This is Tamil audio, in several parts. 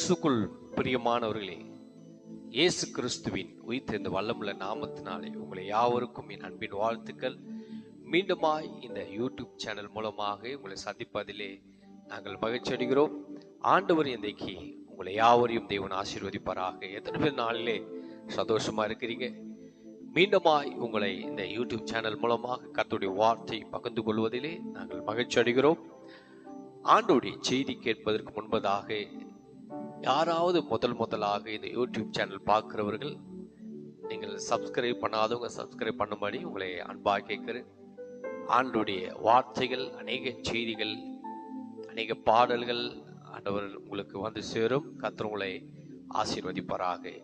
இயேசுக்குள் பிரியமானவர்களே இயேசு கிறிஸ்துவின் உயிர்த்தெழுந்த வல்லமுள்ள நாமத்தினாலே உங்களை யாவருக்கும் என் அன்பின் வாழ்த்துக்கள். மீண்டுமாய் இந்த யூடியூப் சேனல் மூலமாக உங்களை சந்திப்பதிலே நாங்கள் மகிழ்ச்சி அடைகிறோம். ஆண்டவர் இன்றைக்கு உங்களை யாவரையும் தேவன் ஆசீர்வதிப்பாராக. எத்தனை பேர் நாளிலே சந்தோஷமா இருக்கிறீங்க? மீண்டுமாய் உங்களை இந்த யூடியூப் சேனல் மூலமாக கத்துடைய வார்த்தை பகிர்ந்து கொள்வதிலே நாங்கள் மகிழ்ச்சி அடைகிறோம். ஆண்டோடைய செய்தி கேட்பதற்கு முன்பதாக யாராவது முதல் முதலாக இந்த யூடியூப் சேனல் பார்க்குறவர்கள் நீங்கள் சப்ஸ்கிரைப் பண்ணாதவங்க சப்ஸ்கிரைப் பண்ணும்படி உங்களை அன்பாக கேட்குறேன். ஆண்டுடைய வார்த்தைகள் அநேக செய்திகள் அநேக பாடல்கள் ஆண்டவர் உங்களுக்கு வந்து சேரும். கர்த்தர் உங்களை ஆசீர்வதிப்பாராக.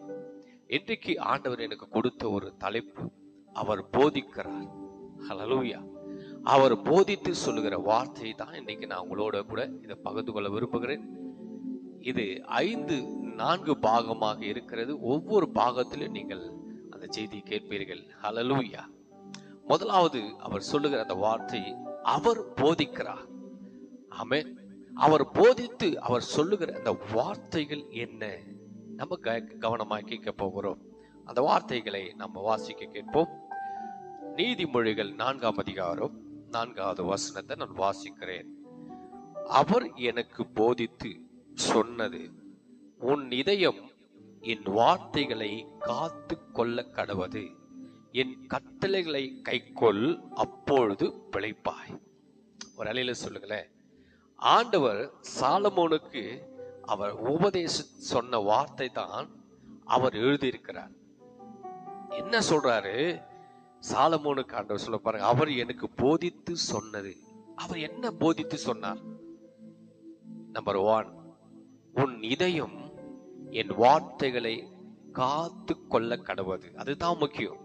இன்றைக்கு ஆண்டவர் எனக்கு கொடுத்த ஒரு தலைப்பு அவர் போதிக்கிறார். ஹலலூயா அவர் போதித்து சொல்லுகிற வார்த்தை தான் இன்னைக்கு நான் உங்களோட கூட இதை பகிர்ந்து கொள்ள விரும்புகிறேன். இது ஐந்து நான்கு பாகமாக இருக்கிறது. ஒவ்வொரு பாகத்திலும் நீங்கள் அந்த செய்தியை கேட்பீர்கள். ஹலலூயா முதலாவது அவர் சொல்லுகிற அந்த வார்த்தை அவர் போதிக்கிறார். ஆமே அவர் போதித்து அவர் சொல்லுகிற அந்த வார்த்தைகள் என்ன? நம்ம க- கேட்க போகிறோம். அந்த வார்த்தைகளை நம்ம வாசிக்க கேட்போம். நீதிமொழிகள் நான்காம் அதிகாரம் நான்காவது வசனத்தை நான் வாசிக்கிறேன். அவர் எனக்கு போதித்து சொன்னது. உன் இதயம் என் வார்த்தைகளை காத்து கொள்ள கடவது. என் கட்டளைகளை கைக்கொள் அப்பொழுது பிழைப்பாய். ஒரு அலையில சொல்லுங்களேன். ஆண்டவர் சாலமோனுக்கு அவர் உபதேச சொன்ன வார்த்தை தான் அவர் எழுதியிருக்கிறார். என்ன சொல்றாரு? சாலமோனுக்கு ஆண்டவர் சொல்ல பாருங்க அவர் எனக்கு போதித்து சொன்னது. அவர் என்ன போதித்து சொன்னார்? நம்பர் ஒன் உன் இதயம் என் வார்த்தைகளை காத்து கொள்ள கடவுது. அதுதான் முக்கியம்.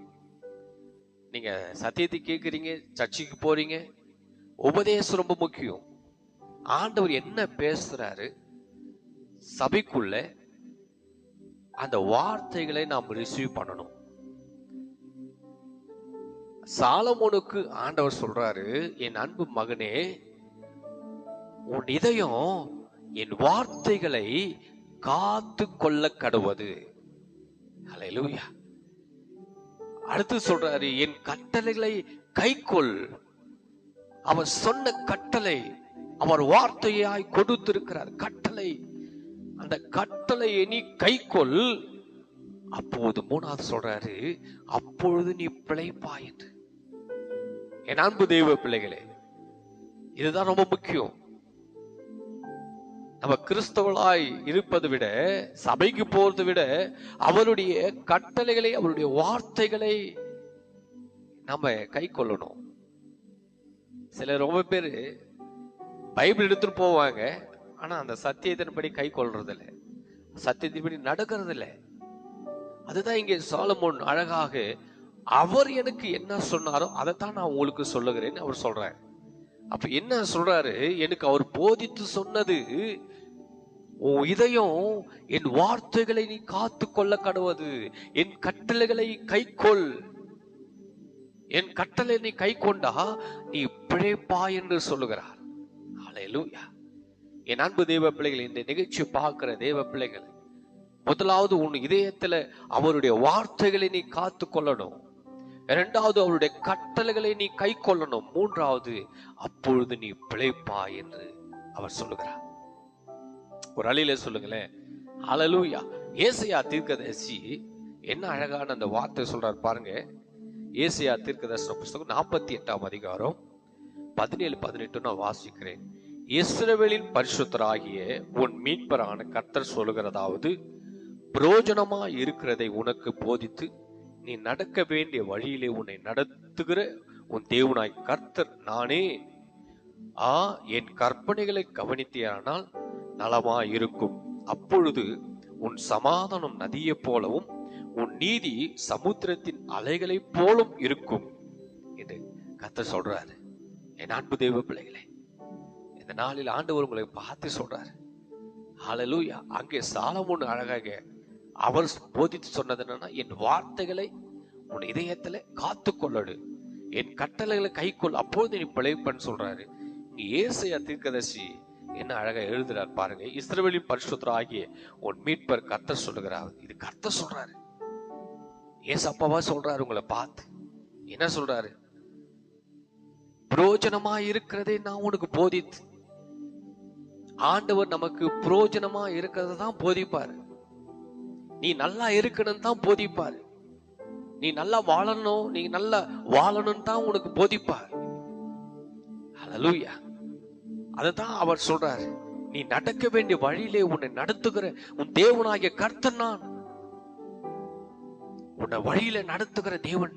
நீங்க சத்தியத்தை கேட்குறீங்க சர்ச்சுக்கு போறீங்க உபதேசம் ரொம்ப முக்கியம். ஆண்டவர் என்ன பேசுறாரு? சபைக்குள்ள அந்த வார்த்தைகளை நாம் ரிசீவ் பண்ணணும். சாலமோனுக்கு ஆண்டவர் சொல்றாரு என் அன்பு மகனே உன் இதயம் என் வார்த்தைகளை காத்து கொள்ள கடவுது ஹalleluya அடுத்து சொல்றாரு என் கட்டளைகளை கைக்கொள். அவர் சொன்ன கட்டளை அவர் வார்த்தையாய் கொடுத்திருக்கிறார். கட்டளை அந்த கட்டளையை நீ கைக்கொள். அப்போது மூணாவது சொல்றாரு அப்பொழுது நீ பிழைப்பாய் என்று. என் அன்பு தெய்வ பிள்ளைகளே இதுதான் ரொம்ப முக்கியம். நம்ம கிறிஸ்தவளாய் இருப்பதை விட சபைக்கு போறதை விட அவருடைய கட்டளைகளை அவருடைய வார்த்தைகளை நம்ம கை கொள்ளணும். சிலர் ரொம்ப பேர் பைபிள் எடுத்துட்டு போவாங்க ஆனா அந்த சத்தியத்தின்படி கை கொள்றது இல்ல சத்தியத்தின்படி நடக்கிறது இல்லை அதுதான் இங்கே சாலமோன் அழகாக அவர் எனக்கு என்ன சொன்னாரோ அதைத்தான் நான் உங்களுக்கு சொல்லுகிறேன்னு அவர் சொல்றாரு. அப்ப என்ன சொல்றாரு? எனக்கு அவர் போதித்து சொன்னது உன் இதயம் என் வார்த்தைகளை நீ காத்து கொள்ள கடவுது. என் கட்டளைகளை கைக்கொள் என் கட்டளை நீ கை கொண்டா நீ பிழைப்பா என்று சொல்லுகிறார். ஹalleluya என் அன்பு தேவ பிள்ளைகள் இந்த நிகழ்ச்சி பார்க்கிற தேவ பிள்ளைகள் முதலாவது உன் இதயத்துல அவருடைய வார்த்தைகளை நீ காத்து கொள்ளணும். இரண்டாவது அவருடைய கட்டளைகளை நீ கை கொள்ளணும். மூன்றாவது அப்பொழுது நீ பிழைப்பா என்று அவர் சொல்லுகிறார். ஒரு அழியில சொல்லுங்களேன். அழலூயா ஏசையா தீர்க்கதரிசி என்ன அழகான அந்த வார்த்தை சொல்றாரு பாருங்க. ஏசையா தீர்க்கதரிசன புஸ்தகம் நாற்பத்தி எட்டாம் அதிகாரம் பதினேழு பதினெட்டு நான் வாசிக்கிறேன். இஸ்ரவேலின் பரிசுத்தராகிய உன் மீட்பரான கர்த்தர் சொல்லுகிறதாவது புரோஜனமா இருக்கிறதை உனக்கு போதித்து நீ நடக்க வேண்டிய வழியிலே உன்னை நடத்துகிற உன் தேவனாய் கர்த்தர் நானே. ஆ என் கற்பனைகளை கவனித்தேயானால் நலமா இருக்கும். அப்பொழுது உன் சமாதானம் நதியைப் போலவும் உன் நீதி சமுத்திரத்தின் அலைகளைப் போலும் இருக்கும். என்று கத்த சொல்றாரு. என் அன்பு தெய்வ பிள்ளைகளே இந்த நாளில் ஆண்டவர் உங்களை பார்த்து சொல்றாரு. ஹalleluya அங்கே சாலமோன் அழகாக அவர் போதித்து சொன்னது என்னன்னா என் வார்த்தைகளை உன் இதயத்துல காத்து கொள்ளடு. என் கட்டளைகளை கைக்கொள். அப்பொழுது நீ பிழைப்பன்னு சொல்றாரு. இங்க ஏசையா தீர்க்கதர்சி என்ன அழகா எழுதுறார் பாருங்க. இஸ்ரவேலின் பரிசுத்தர் ஆகிய உன் மீட்பர் கத்த சொல்லுகிறார். இது கத்த சொல்றாரு. ஏசப்பாவா சொல்றாரு உங்களை பார்த்து. என்ன சொல்றாரு? புரோஜனமா இருக்கிறதே நான் உனக்கு போதித்து. ஆண்டவர் நமக்கு புரோஜனமா இருக்கிறத தான் போதிப்பாரு. நீ நல்லா இருக்கணும் தான் போதிப்பாரு. நீ நல்லா வாழணும் நீ நல்லா வாழணும் தான் உனக்கு போதிப்பார். ஹalleluya அதுதான் அவர் சொல்றாரு. நீ நடக்க வேண்டிய வழியிலே உன்னை நடத்துகிற உன் தேவனாகிய கர்த்தன் நான். உன்னை வழியில நடத்துகிற தேவன்.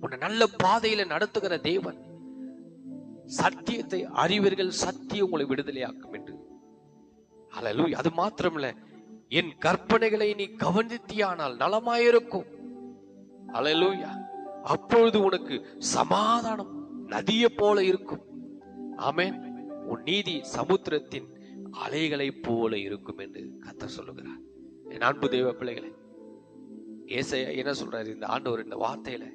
உன்னை நல்ல பாதையில நடத்துகிற தேவன். சத்தியத்தை அறிவீர்கள் சத்தியம் உங்களை விடுதலையாக்கும் என்று. ஹalleluya அது மாத்திரமில்ல. என் கற்பனைகளை நீ கவனித்தியானால் நலமாயிருக்கும். அலலூயா அப்பொழுது உனக்கு சமாதானம் நதியை போல இருக்கும். ஆமேன் உன் நீதி சமுத்திரத்தின் அலைகளைப் போல இருக்கும் என்று கத்த சொல்லுகிறார். என் அன்பு தெய்வ பிள்ளைகளே ஏசையா என்ன சொல்றாரு? இந்த ஆண்டவர் இந்த வார்த்தையில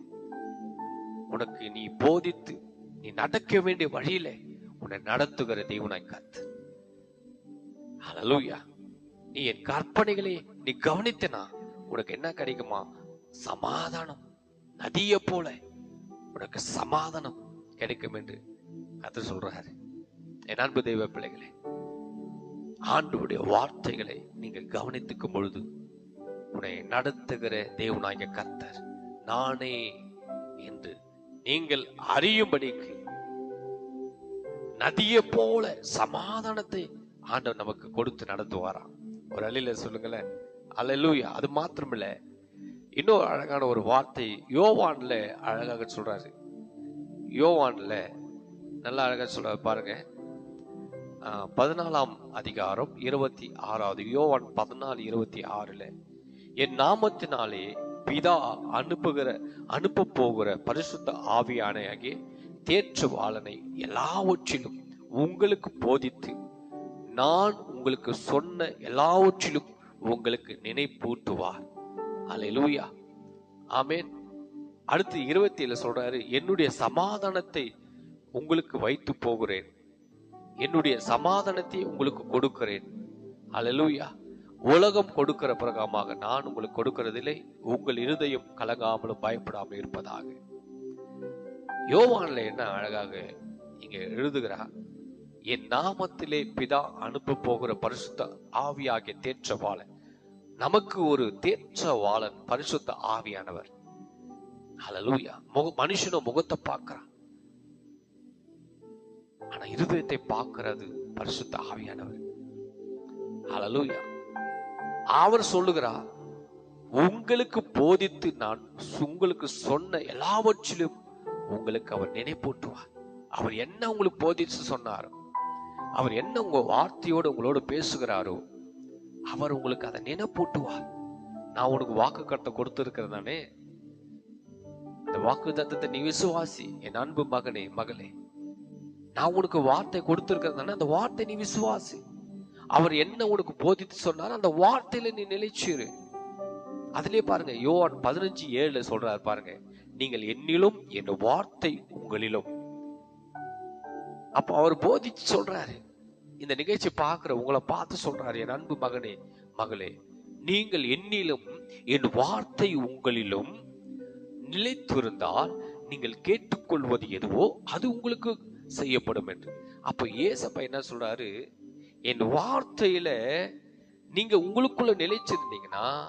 உனக்கு நீ போதித்து நீ நடக்க வேண்டிய வழியில உன்னை நடத்துகிற தேவனாய் கத்து ஹalleluya நீ என் கற்பனைகளை நீ கவனித்தனா உனக்கு என்ன கிடைக்குமா? சமாதானம். நதியை போல உனக்கு சமாதானம் கிடைக்கும் என்று கத்து சொல்றாரு. என் அன்பு தெய்வ பிள்ளைகளே ஆண்டுடைய வார்த்தைகளை நீங்கள் கவனித்துக்கும் பொழுது உன்னை நடத்துகிற தேவனாகிய கர்த்தர் நானே என்று நீங்கள் அறியும்படிக்கு நதியை போல சமாதானத்தை ஆண்டவர் நமக்கு கொடுத்து நடத்துவாராம். ஒரு அலையில சொல்லுங்களேன். அலலூயா அது மாத்திரமில்ல. இன்னொரு அழகான ஒரு வார்த்தை யோவான்ல அழகாக சொல்றாரு. யோவான்ல நல்லா அழகா சொல்றாரு பாருங்க. பதினாலாம் அதிகாரம் இருபத்தி ஆறாவது யோவான் பதினாலு இருபத்தி ஆறுல என் நாமத்தினாலே பிதா அனுப்புகிற அனுப்ப போகிற பரிசுத்த ஆவியானையாகிய தேற்றவாளனை எல்லாவற்றிலும் உங்களுக்கு போதித்து நான் உங்களுக்கு சொன்ன எல்லாவற்றிலும் உங்களுக்கு நினைப்பூட்டுவார். அலையலூயா ஆமேன். அடுத்து இருபத்தி ஏழு சொல்றாரு என்னுடைய சமாதானத்தை உங்களுக்கு வைத்து போகிறேன். என்னுடைய சமாதானத்தை உங்களுக்கு கொடுக்கிறேன். அலலூயா உலகம் கொடுக்கிற பிரகாரமாக நான் உங்களுக்கு கொடுக்கிறதில்லை. உங்கள் இருதயம் கலங்காமலும் பயப்படாமல் இருப்பதாக. யோவான்ல என்ன அழகாக இங்க எழுதுகிறார் என் நாமத்திலே பிதா அனுப்ப போகிற பரிசுத்த ஆவியாகிய தேற்றவாளன் நமக்கு ஒரு தேற்றவாளன் பரிசுத்த ஆவியானவர். அலலூயா முக மனுஷனும் முகத்தை பார்க்கறான் ஆனா இருதயத்தை பார்க்கிறது பரிசுத்த ஆவியானவர். ஹalleluya அவர் சொல்லுகிறார் உங்களுக்கு போதித்து நான் உங்களுக்கு சொன்ன எல்லாவற்றிலும் உங்களுக்கு அவர் நினைப்பூட்டுவார். அவர் என்ன உங்களுக்கு போதித்து சொன்னாரோ அவர் என்ன உங்க வார்த்தையோடு உங்களோட பேசுகிறாரோ அவர் உங்களுக்கு அதை நினைப்பூட்டுவார். நான் உனக்கு வாக்கு கட்ட கொடுத்திருக்கிறதானே இந்த வாக்கு தத்தத்தை நீ விசுவாசி என் அன்பு மகனே மகளே நான் உனக்கு வார்த்தை கொடுத்துருக்கிறதுனால அந்த வார்த்தை நீ விசுவாசி. அவர் என்ன உனக்கு போதித்து சொன்னார் அந்த வார்த்தையில நீ நிலைச்சிரு. அதுலயே பாருங்க யோவான் பதினஞ்சு ஏழுல சொல்றாரு பாருங்க நீங்கள் என்னிலும் என் வார்த்தை உங்களிலும். அப்ப அவர் போதிச்சு சொல்றாரு. இந்த நிகழ்ச்சி பார்க்கிற உங்களை பார்த்து சொல்றாரு என் அன்பு மகனே மகளே நீங்கள் என்னிலும் என் வார்த்தை உங்களிலும் நிலைத்திருந்தால் நீங்கள் கேட்டுக்கொள்வது எதுவோ அது உங்களுக்கு செய்யப்படும் என்று. அப்போ ஏசப்பா என்ன சொல்றாரு? என் வார்த்தையில நீங்க உங்களுக்குள்ள நிலைச்சிருந்தீங்கன்னா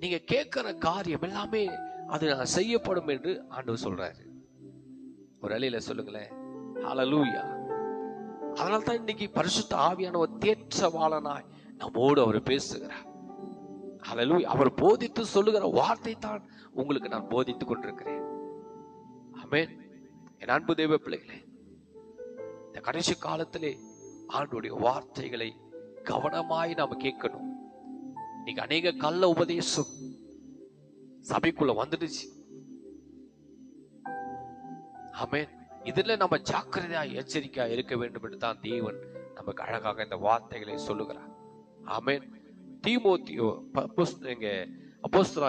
நீங்க கேட்கிற காரியம் எல்லாமே அது நான் செய்யப்படும் என்று ஆண்டவர் சொல்றாரு. ஒரு அலையில சொல்லுங்களேன். ஹalleluya அதனால தான் இன்னைக்கு பரிசுத்த ஒரு தேற்றவாளனாய் நம்மோடு அவர் பேசுகிறார். அலலு அவர் போதித்து சொல்லுகிற வார்த்தை தான் உங்களுக்கு நான் போதித்துக் கொண்டிருக்கிறேன். அமேன் என் அன்பு தெய்வ பிள்ளைகளே இந்த கடைசி காலத்திலே ஆண்டுடைய வார்த்தைகளை கவனமாய் நாம கேட்கணும். இன்னைக்கு அநேக கள்ள உபதேசம் சபைக்குள்ள வந்துடுச்சு. ஆமே இதுல நம்ம ஜாக்கிரதையா எச்சரிக்கையா இருக்க வேண்டும் என்று தான் தேவன் நமக்கு அழகாக இந்த வார்த்தைகளை சொல்லுகிறார். ஆமேன். தீமோத்தியோ ப- புஸ்-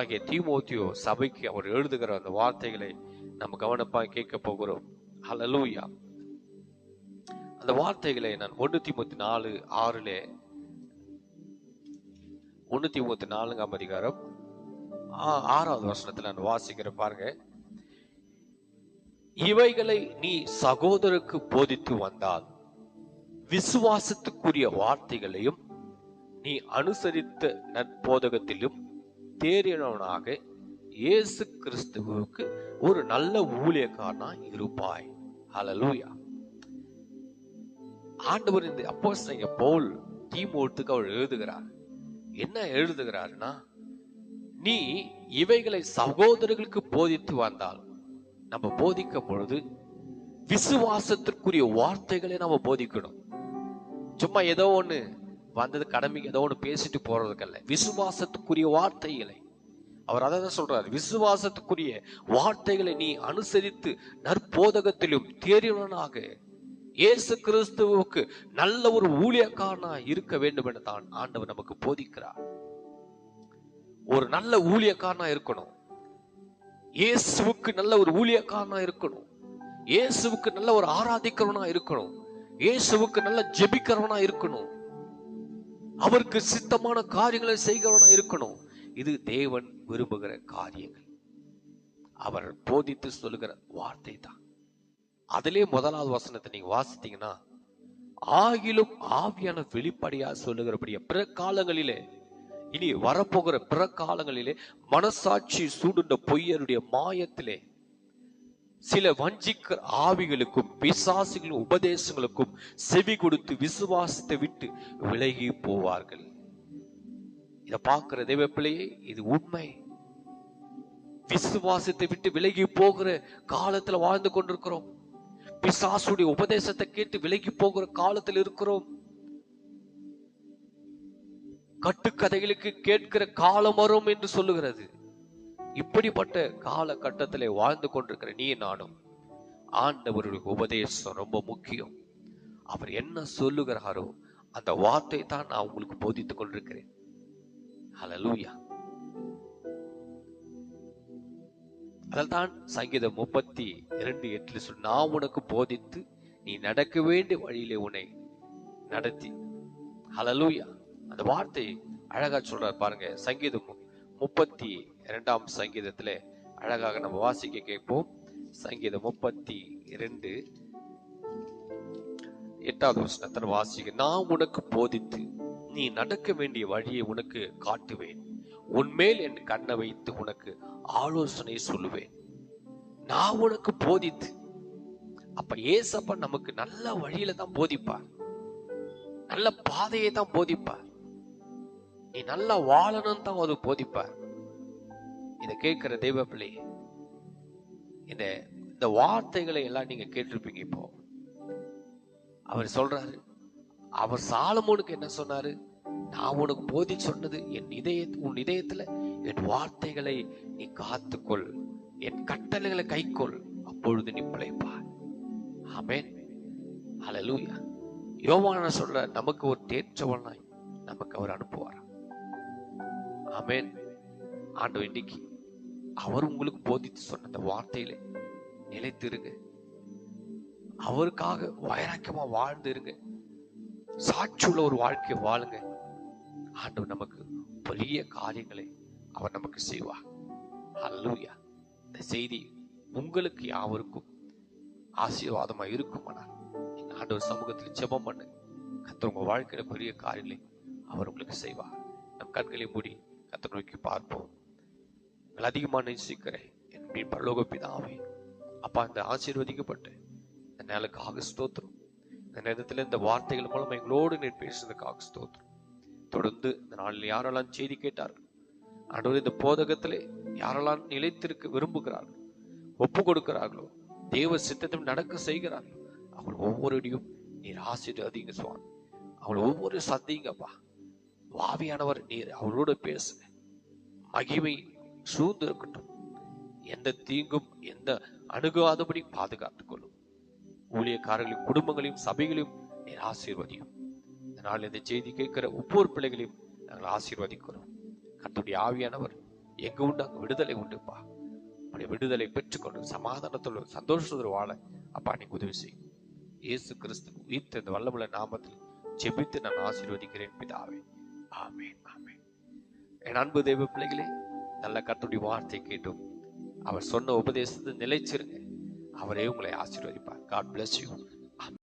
தீமோத்தியோ சபைக்கு அவர் எழுதுகிற அந்த வார்த்தைகளை நம்ம கவனப்பா கேட்க போகிறோம். ஹலலூயா அந்த வார்த்தைகளை நான் ஒண்ணூத்தி முப்பத்தி நாலு ஆறுல முன்னூத்தி முப்பத்தி நாலுங்காம் அதிகாரம் ஆறாவது வருஷத்துல நான் வாசிக்கிறேன் பாருங்க. இவைகளை நீ சகோதரருக்கு போதித்து வந்தால் விசுவாசத்துக்குரிய வார்த்தைகளையும் நீ அனுசரித்த நற்போதகத்திலும் தேறினவனாக இயேசு கிறிஸ்துவுக்கு ஒரு நல்ல ஊழியக்காரனா இருப்பாய். அலலூயா ஆண்டவர் இந்த அப்போஸ்தலங்க பவுல் தீமோத்துக்கு அவர் எழுதுகிறார். என்ன எழுதுகிறாருன்னா நீ இவைகளை சகோதரர்களுக்கு போதித்து வந்தால் நம்ம போதிக்கும் பொழுது விசுவாசத்திற்குரிய வார்த்தைகளை நம்ம போதிக்கணும். சும்மா ஏதோ ஒண்ணு வந்தது கடமைக்கு ஏதோ ஒன்று பேசிட்டு போறதுக்கல்ல விசுவாசத்துக்குரிய வார்த்தைகளை அவர் அதை தான் சொல்றாரு. விசுவாசத்துக்குரிய வார்த்தைகளை நீ அனுசரித்து நற்போதகத்திலும் தேறியவனாக இயேசு கிறிஸ்துவுக்கு நல்ல ஒரு ஊழியக்காரனா இருக்க வேண்டும் என தான் ஆண்டவர் நமக்கு போதிக்கிறார். ஒரு நல்ல ஊழியக்காரனா இருக்கணும். இயேசுவுக்கு நல்ல ஒரு ஊழியக்காரனா இருக்கணும். இயேசுவுக்கு நல்ல ஒரு ஆராதிக்கிறவனா இருக்கணும். இயேசுவுக்கு நல்ல ஜெபிக்கிறவனா இருக்கணும். அவருக்கு சித்தமான காரியங்களை செய்கிறவனா இருக்கணும். இது தேவன் விரும்புகிற காரியங்கள். அவர் போதித்து சொல்லுகிற வார்த்தை தான் அதிலே முதலாவது வசனத்தை நீங்க வாசித்தீங்கன்னா ஆகிலும் ஆவியான வெளிப்படையா சொல்லுகிறபடிய பிற காலங்களிலே இனி வரப்போகிற பிற காலங்களிலே மனசாட்சி சூடுண்ட பொய்யருடைய மாயத்திலே சில வஞ்சிக்கிற ஆவிகளுக்கும் பிசாசுகளின் உபதேசங்களுக்கும் செவி கொடுத்து விசுவாசத்தை விட்டு விலகி போவார்கள். இதை பார்க்கிற தெய்வ பிள்ளையே இது உண்மை. விசுவாசத்தை விட்டு விலகி போகிற காலத்துல வாழ்ந்து கொண்டிருக்கிறோம். பிசாசுடைய உபதேசத்தை கேட்டு விலகி போகிற காலத்தில் இருக்கிறோம். கட்டுக்கதைகளுக்கு கேட்கிற காலம் வரும் என்று சொல்லுகிறது. இப்படிப்பட்ட காலகட்டத்திலே வாழ்ந்து கொண்டிருக்கிற நீ நானும் ஆண்டவருடைய உபதேசம் ரொம்ப முக்கியம். அவர் என்ன சொல்லுகிறாரோ அந்த வார்த்தை தான் நான் உங்களுக்கு போதித்துக் கொண்டிருக்கிறேன். ஹலலூயா அதல்தான் சங்கீதம் முப்பத்தி இரண்டு எட்டில் சொல் நான் உனக்கு போதித்து நீ நடக்க வேண்டிய வழியிலே உன்னை நடத்தி. ஹலலூயா அந்த வார்த்தை அழகா சொல்றார் பாருங்க சங்கீதம் முப்பத்தி இரண்டாம் சங்கீதத்துல அழகாக நம்ம வாசிக்க கேட்போம். சங்கீதம் முப்பத்தி இரண்டு எட்டாவது வசனத்தில் வாசிக்க நான் உனக்கு போதித்து நீ நடக்க வேண்டிய வழியை உனக்கு காட்டுவேன். உன்மேல் என் கண்ணை வைத்து உனக்கு ஆலோசனை சொல்லுவேன். நான் உனக்கு போதித்து. அப்ப ஏசப்பா நமக்கு நல்ல வழியில தான் போதிப்பார். நல்ல பாதையை தான் போதிப்பார். நீ நல்லா வாழணும் தான் அது போதிப்பார். இத கேட்கிற தெய்வ பிள்ளை இந்த இந்த வார்த்தைகளை எல்லாம் நீங்க கேட்டிருப்பீங்க இப்போ. அவர் சொல்றாரு அவர் சாலமோனுக்கு என்ன சொன்னாரு? நான் உனக்கு போதி சொன்னது என் இதய உன் இதயத்துல என் வார்த்தைகளை நீ காத்துக்கொள். என் கட்டளைகளை கைக்கொள். அப்பொழுது நீ பிழைப்பார் ஆமேன். அலலூயா யோவான சொல்ற நமக்கு ஒரு தேற்றவனாய் நமக்கு அவர் அனுப்புவார்? ஆமேன். ஆண்டு இன்னைக்கு அவர் உங்களுக்கு போதித்து சொன்ன அந்த வார்த்தையில நிலைத்திருங்க. அவருக்காக வைராக்கியமா வாழ்ந்து இருங்க சாட்சியுள்ள ஒரு வாழ்க்கையை வாழுங்க. ஆண்டவர் நமக்கு பெரிய காரியங்களை அவர் நமக்கு செய்வார். அல்லூயா இந்த செய்தி உங்களுக்கு யாவருக்கும் ஆசீர்வாதமா இருக்குமானால் ஆண்டவர் சமூகத்தில் ஜெபம் பண்ணு. கத்தர் உங்க வாழ்க்கையில பெரிய காரியங்களை அவர் உங்களுக்கு செய்வார். நம் கண்களை மூடி கத்தர் நோக்கி பார்ப்போம். உங்களை அதிகமா நேசிக்கிறேன் என் மீன் பரலோக பிதாவே அப்பா இந்த ஆசீர்வதிக்கப்பட்டு இந்த நாளுக்காக ஸ்தோத்திரம். இந்த நேரத்துல இந்த வார்த்தைகள் மூலம் எங்களோடு நீர் பேசுறதுக்காக ஸ்தோத்திரம். தொடர்ந்து இந்த நாளில் யாரெல்லாம் செய்தி கேட்டார்கள்? ஆண்டவர் இந்த போதகத்திலே யாரெல்லாம் நிலைத்திருக்க விரும்புகிறார்கள் ஒப்பு கொடுக்கிறார்களோ தேவ சித்தத்தை நடக்க செய்கிறார்களோ அவங்க ஒவ்வொருடையும் நீர் ஆசீர்வதிங்க சுவாமி. அவங்க ஒவ்வொரு சந்திங்கப்பா வாவியானவர் நீர் அவரோட பேசுங்க மகிமை சூழ்ந்து இருக்கட்டும் எந்த தீங்கும் எந்த அணுகாதபடி பாதுகாத்துக் கொள்ளும். ஊழியக்காரர்களின் குடும்பங்களையும் சபைகளையும் நீர் ஆசீர்வதியும். இதனால் இந்த செய்தி கேட்கிற ஒவ்வொரு பிள்ளைகளையும் நாங்கள் ஆசீர்வதிக்கிறோம். கத்துடைய ஆவியானவர் எங்க உண்டு அங்கே விடுதலை உண்டுப்பா. அப்படி விடுதலை பெற்றுக்கொண்டு சமாதானத்தோடு சந்தோஷத்தோடு வாழ அப்பா நீ உதவி செய்யும் இயேசு கிறிஸ்து உயிர்த்த இந்த வல்லமுள்ள நாமத்தில் ஜெபித்து நான் ஆசீர்வதிக்கிறேன் பிதாவே. ஆமேன் ஆமேன். என் அன்பு தெய்வ பிள்ளைகளே நல்ல கத்துடைய வார்த்தை கேட்டும். அவர் சொன்ன உபதேசத்தை நிலைச்சிருங்க. அவரே உங்களை ஆசீர்வதிப்பார். God bless you.